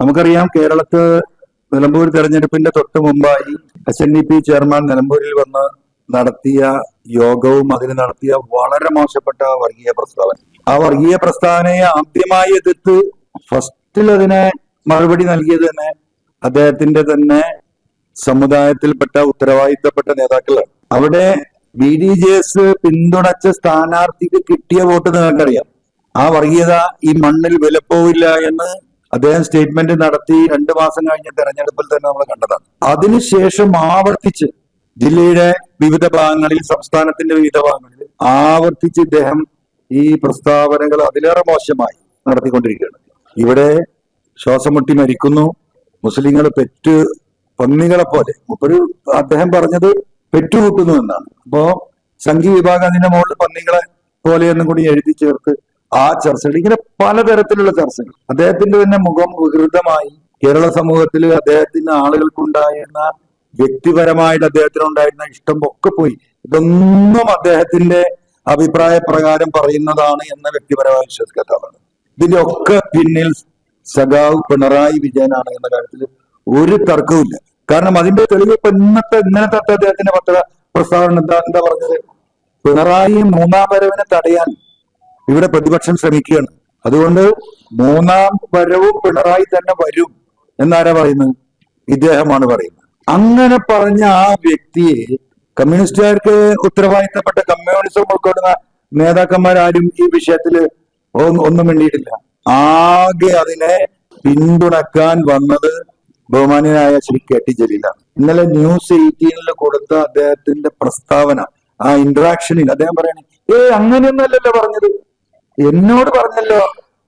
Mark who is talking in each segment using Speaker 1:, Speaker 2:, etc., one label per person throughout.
Speaker 1: നമുക്കറിയാം കേരളത്ത് നിലമ്പൂർ തെരഞ്ഞെടുപ്പിന്റെ തൊട്ട് മുമ്പായി S N E P chairman നിലമ്പൂരിൽ വന്ന് നടത്തിയ യോഗവും അതിന് നടത്തിയ വളരെ മോശപ്പെട്ട വർഗീയ പ്രസ്താവന. ആ വർഗീയ പ്രസ്താവനയെ ആദ്യമായി എതിർത്ത് ഫസ്റ്റിൽ അതിനെ മറുപടി നൽകിയത് തന്നെ അദ്ദേഹത്തിന്റെ തന്നെ സമുദായത്തിൽപ്പെട്ട ഉത്തരവാദിത്തപ്പെട്ട നേതാക്കളാണ്. അവിടെ ബി ഡി ജെ എസ് പിന്തുണച്ച സ്ഥാനാർത്ഥിക്ക് കിട്ടിയ വോട്ട് നിങ്ങൾക്കറിയാം. ആ വർഗീയത ഈ മണ്ണിൽ വിലപ്പോവില്ല എന്ന് അദ്ദേഹം സ്റ്റേറ്റ്മെന്റ് നടത്തി രണ്ടു മാസം കഴിഞ്ഞ തെരഞ്ഞെടുപ്പിൽ തന്നെ നമ്മൾ കണ്ടതാണ്. അതിനുശേഷം ആവർത്തിച്ച് ജില്ലയുടെ വിവിധ ഭാഗങ്ങളിൽ സംസ്ഥാനത്തിന്റെ വിവിധ ഭാഗങ്ങളിൽ ആവർത്തിച്ച് ഇദ്ദേഹം ഈ പ്രസ്താവനകൾ അതിലേറെ മോശമായി നടത്തിക്കൊണ്ടിരിക്കുകയാണ്. ഇവിടെ ശ്വാസം മുട്ടി മരിക്കുന്നു. മുസ്ലിങ്ങൾ പെറ്റ് പന്നികളെ പോലെ. ഒരു അദ്ദേഹം പറഞ്ഞത് പെറ്റുകൂട്ടുന്നു എന്നാണ്. അപ്പോ സംഘി വിഭാഗം അതിന്റെ മുകളിൽ പന്നികളെ പോലെ എന്നും കൂടി എഴുതി ചേർത്ത് ആ ചർച്ചകൾ ഇങ്ങനെ പലതരത്തിലുള്ള ചർച്ചകൾ. അദ്ദേഹത്തിന്റെ തന്നെ മുഖം വികൃതമായി കേരള സമൂഹത്തിൽ അദ്ദേഹത്തിന് ആളുകൾക്കുണ്ടായിരുന്ന വ്യക്തിപരമായിട്ട് അദ്ദേഹത്തിന് ഉണ്ടായിരുന്ന ഇഷ്ടം ഒക്കെ പോയി. ഇതൊന്നും അദ്ദേഹത്തിന്റെ അഭിപ്രായ പ്രകാരം പറയുന്നതാണ് എന്ന വ്യക്തിപരമായ വിശ്വസിക്കാത്തതാണ് ഇതിന്റെ ഒക്കെ പിന്നിൽ സഖാവ് പിണറായി വിജയനാണ് എന്ന കാര്യത്തിൽ ഒരു തർക്കവുമില്ല കാരണം അതിന്റെ തെളിവ് ഇപ്പൊ ഇന്നത്തെ ഇന്നലത്തെ അദ്ദേഹത്തിന്റെ പത്ര പ്രസ്താവന എന്താ എന്താ പറഞ്ഞത്? പിണറായി മൂന്നാം വരവിനെ തടയാൻ ഇവിടെ പ്രതിപക്ഷം ശ്രമിക്കുകയാണ്. അതുകൊണ്ട് മൂന്നാം വരവും പിണറായി തന്നെ വരും എന്നാരാ പറയുന്നത്? ഇദ്ദേഹമാണ് പറയുന്നത്. അങ്ങനെ പറഞ്ഞ ആ വ്യക്തിയെ കമ്മ്യൂണിസ്റ്റുകാർക്ക് ഉത്തരവാദിത്തപ്പെട്ട കമ്മ്യൂണിസം ഉൾക്കൊള്ളുന്ന നേതാക്കന്മാരാരും ഈ വിഷയത്തിൽ ഒന്നും വേണ്ടിയിട്ടില്ല ആകെ അതിനെ പിന്തുണക്കാൻ വന്നത് ബഹുമാനായ ശ്രീ കെ ടി ജലീലാണ്. ഇന്നലെ ന്യൂസ് എയ്റ്റീനിൽ കൊടുത്ത അദ്ദേഹത്തിന്റെ പ്രസ്താവന ആ ഇന്ററാക്ഷനിൽ അദ്ദേഹം പറയണേ ഏ അങ്ങനെയൊന്നല്ലല്ലോ പറഞ്ഞത്. എന്നോട് പറഞ്ഞല്ലോ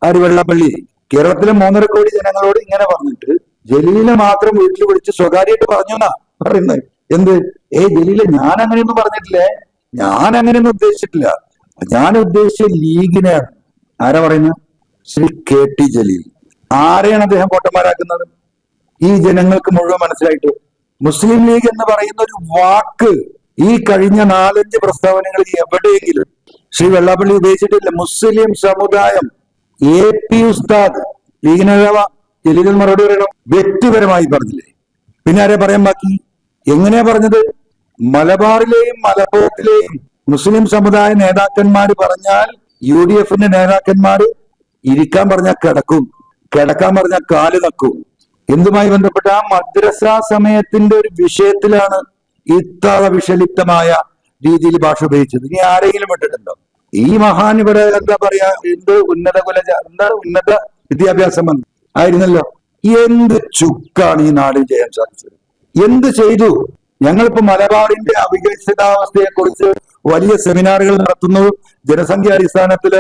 Speaker 1: ആര് വെള്ളപ്പള്ളി? കേരളത്തിലെ മൂന്നര കോടി ജനങ്ങളോട് ഇങ്ങനെ പറഞ്ഞിട്ട് ജലീലിനെ മാത്രം വീട്ടിൽ വിളിച്ച് സ്വകാര്യമായിട്ട് പറഞ്ഞു എന്നാ പറയുന്നത്. എന്ത്? ഏ ജലീല ഞാൻ അങ്ങനെയൊന്നും പറഞ്ഞിട്ടില്ലേ? ഞാൻ അങ്ങനെയൊന്നും ഉദ്ദേശിച്ചിട്ടില്ല. ഞാൻ ഉദ്ദേശിച്ച ലീഗിനെയാണ്. ആരാ പറയുന്നത് ശ്രീ കെ ടി ജലീൽ. ആരെയാണ് അദ്ദേഹം കോട്ടന്മാരാക്കുന്നത്? ഈ ജനങ്ങൾക്ക് മുഴുവൻ മനസ്സിലായിട്ട്. മുസ്ലിം ലീഗ് എന്ന് പറയുന്ന ഒരു വാക്ക് ഈ കഴിഞ്ഞ നാലഞ്ച് പ്രസ്താവനകളിൽ എവിടെയെങ്കിലും ശ്രീ വെള്ളാപ്പള്ളി ഉപയോഗിച്ചിട്ടില്ല മുസ്ലിം സമുദായം എ പി ഉസ്താദ് ലീഗ് നേതാവ ജലീൽ മറുപടി പറയണം. വ്യക്തിപരമായി പറഞ്ഞില്ലേ? പിന്നെ ആരെ പറയാൻ ബാക്കി? എങ്ങനെയാ പറഞ്ഞത്? മലബാറിലെയും മലപ്പുറത്തിലെയും മുസ്ലിം സമുദായ നേതാക്കന്മാർ പറഞ്ഞാൽ യു ഡി എഫിന്റെ നേതാക്കന്മാർ ഇരിക്കാൻ പറഞ്ഞാൽ കിടക്കും. കിടക്കാൻ പറഞ്ഞാൽ കാൽ നക്കും. എന്തുമായി ബന്ധപ്പെട്ട ആ മദ്രസ സമയത്തിന്റെ ഒരു വിഷയത്തിലാണ് ഇത്ര വിഷലിപ്തമായ രീതിയിൽ ഭാഷ ഉപയോഗിച്ചത്. ഇനി ആരെങ്കിലും വിട്ടിട്ടുണ്ടോ ഈ മഹാൻ ഇവിടെ എന്താ പറയാ എന്ത് ഉന്നത കുല എന്താ ഉന്നത വിദ്യാഭ്യാസം മന്ത്രി ആയിരുന്നല്ലോ. എന്ത് ചുക്കാണ് ഈ നാടിൽ ചെയ്യാൻ സാധിച്ചത്? എന്ത് ചെയ്തു? ഞങ്ങളിപ്പോ മലബാറിന്റെ അവികസിതാവസ്ഥയെ കുറിച്ച് വലിയ സെമിനാറുകൾ നടത്തുന്നു. ജനസംഖ്യ അടിസ്ഥാനത്തിൽ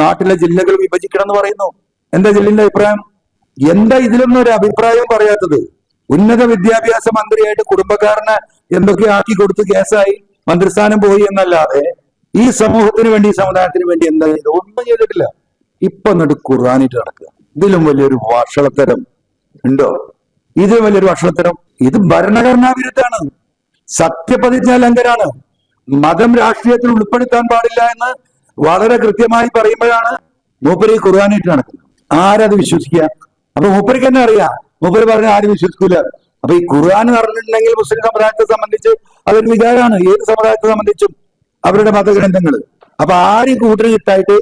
Speaker 1: നാട്ടിലെ ജില്ലകൾ വിഭജിക്കണം എന്ന് പറയുന്നു. എന്താ ജില്ലിന്റെ അഭിപ്രായം? എന്താ ഇതിലൊന്നും ഒരു അഭിപ്രായം പറയാത്തത്? ഉന്നത വിദ്യാഭ്യാസ മന്ത്രിയായിട്ട് കുടുംബക്കാരനെ എന്തൊക്കെ ആക്കി കൊടുത്ത് കേസായി? മന്ത്രിസ്ഥാനം പോയി എന്നല്ലാതെ ഈ സമൂഹത്തിന് വേണ്ടി സമുദായത്തിന് വേണ്ടി എന്താ ചെയ്തത്? ഒന്നും ചെയ്തിട്ടില്ല. ഇപ്പൊ എന്നിട്ട് ഖുർആാനിട്ട് നടക്കുക. ഇതിലും വലിയൊരു വഷളത്തരം ഉണ്ടോ? ഇതിലും വലിയൊരു വഷളത്തരം ഇത് ഭരണഘടനാ വിരുദ്ധാണ് സത്യപ്രതിജ്ഞ ലംഘനാണ് മതം രാഷ്ട്രീയത്തിൽ ഉൾപ്പെടുത്താൻ പാടില്ല എന്ന് വളരെ കൃത്യമായി പറയുമ്പോഴാണ് മൂപ്പര് ഖുർആാനിട്ട് നടക്കുന്നത്. ആരത് വിശ്വസിക്കുക? അപ്പൊ മൂപ്പരിക്ക് തന്നെ അറിയാം. മൂപ്പര് പറഞ്ഞ ആരും വിശ്വസിക്കൂല? അപ്പൊ ഈ ഖുർആൻ പറഞ്ഞിട്ടുണ്ടെങ്കിൽ മുസ്ലിം സമുദായത്തെ സംബന്ധിച്ച് അതൊരു വിചാരമാണ്. ഏത് സമുദായത്തെ സംബന്ധിച്ചും അവരുടെ മതഗ്രന്ഥങ്ങൾ അപ്പൊ ആരും കൂട്ടിന് കിട്ടായിട്ട്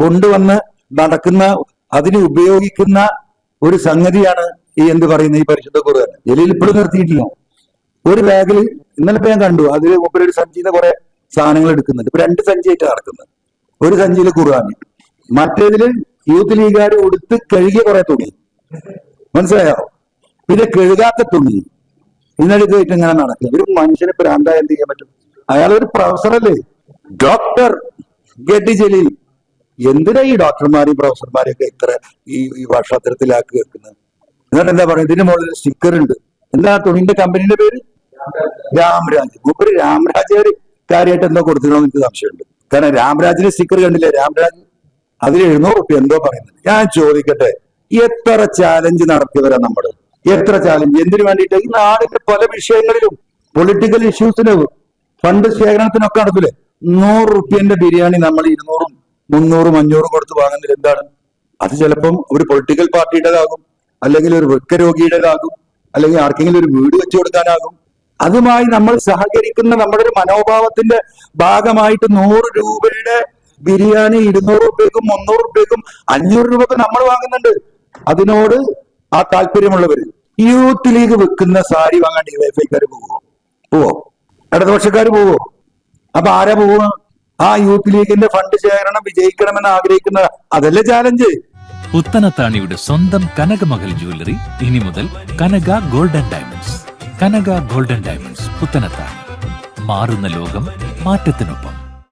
Speaker 1: കൊണ്ടുവന്ന് നടക്കുന്ന അതിന് ഉപയോഗിക്കുന്ന ഒരു സംഗതിയാണ് ഈ എന്ത് പറയുന്ന ഈ പരിശുദ്ധ ഖുർആൻ. ജലീൽ ഇപ്പോഴും നിർത്തിയിട്ടില്ല. ഒരു ബാഗിൽ ഇന്നലെ ഞാൻ കണ്ടു. അതിൽ മുമ്പേ ഒരു സഞ്ചിയിൽ കുറെ സാധനങ്ങൾ എടുക്കുന്നുണ്ട്. ഇപ്പൊ രണ്ട് സഞ്ചിയായിട്ട് നടക്കുന്നത്. ഒരു സഞ്ചിയിൽ ഖുർആൻ. മറ്റേതിൽ യൂത്ത് ലീഗുകാർ ഉടുത്ത് കഴുകിയ കുറെ തുണി. മനസ്സിലായോ? പിന്നെ കഴുകാത്ത തുണി ഇതിനടുത്തായിട്ട് ഇങ്ങനെ നടക്കുക. ഒരു മനുഷ്യനെ പ്രാന്തായ എന്ത് ചെയ്യാൻ പറ്റും? അയാൾ ഒരു പ്രൊഫസറല്ലേ ഡോക്ടർ ഗഡി ജലീൽ. എന്തിനാ ഈ ഡോക്ടർമാരെയും പ്രൊഫസർമാരെയൊക്കെ ഇത്ര ഈ ഈ വർഷാത്തരത്തിലാക്കി വെക്കുന്നത്? എന്നിട്ട് എന്താ പറയുക? ഇതിന്റെ മുകളിൽ സ്റ്റിക്കർ ഉണ്ട്. എന്താ തുണിന്റെ കമ്പനിയുടെ പേര്? രാംരാജ്. മൂപ്പര് രാംരാജ് കാര്യമായിട്ട് എന്തോ കൊടുത്തിട്ടുണ്ടോ എനിക്ക് സംശയമുണ്ട്. കാരണം രാംരാജിന്റെ സ്റ്റിക്കർ കണ്ടില്ലേ? രാംരാജ്? അതിൽ എഴുന്നൂറ് റുപ്യ എന്തോ പറയുന്നത്. ഞാൻ ചോദിക്കട്ടെ എത്ര ചാലഞ്ച് നടത്തിയവരാ നമ്മൾ എത്ര ചാലഞ്ച് എന്തിനു വേണ്ടിയിട്ട്? ഈ നാടിന്റെ പല വിഷയങ്ങളിലും പൊളിറ്റിക്കൽ ഇഷ്യൂസിന് ഫണ്ട് ശേഖരണത്തിനൊക്കെ നടത്തില്ലേ നൂറ് റുപ്യന്റെ ബിരിയാണി നമ്മൾ ഇരുന്നൂറും മുന്നൂറും അഞ്ഞൂറും കൊടുത്ത് വാങ്ങുന്നതിൽ എന്താണ്? അത് ചിലപ്പം ഒരു പൊളിറ്റിക്കൽ പാർട്ടിയുടേതാകും അല്ലെങ്കിൽ ഒരു വൃക്കരോഗിയുടേതാകും അല്ലെങ്കിൽ ആർക്കെങ്കിലും ഒരു വീട് വെച്ചു കൊടുക്കാനാകും. അതുമായി നമ്മൾ സഹകരിക്കുന്ന നമ്മുടെ ഒരു മനോഭാവത്തിന്റെ ഭാഗമായിട്ട് നൂറ് രൂപയുടെ ബിരിയാണി ഇരുന്നൂറ് റുപ്യക്കും മുന്നൂറ് റുപ്യക്കും അഞ്ഞൂറ് രൂപക്ക് നമ്മൾ വാങ്ങുന്നുണ്ട്. അതിനോട് ആ താല്പര്യമുള്ളവർ യൂത്ത് ലീഗ് വെക്കുന്ന സാരി വാങ്ങാൻ ഡിവൈഫൈക്കാർ പോവോ? പോവോ. ഇടതുപക്ഷക്കാർ പോവോ? അപ്പൊ ആരാ പോവുക? ആ യൂത്ത് ലീഗിന്റെ ഫണ്ട് ശേഖരണം വിജയിക്കണമെന്ന് ആഗ്രഹിക്കുന്ന അതല്ലേ ചാലഞ്ച്
Speaker 2: പുത്തനത്താണിയുടെ സ്വന്തം കനകമകൽ ജ്വല്ലറി ഇനി മുതൽ Kanaka golden diamonds Kanaka golden diamonds Puthanathani. മാറുന്ന ലോകം മാറ്റത്തിനൊപ്പം.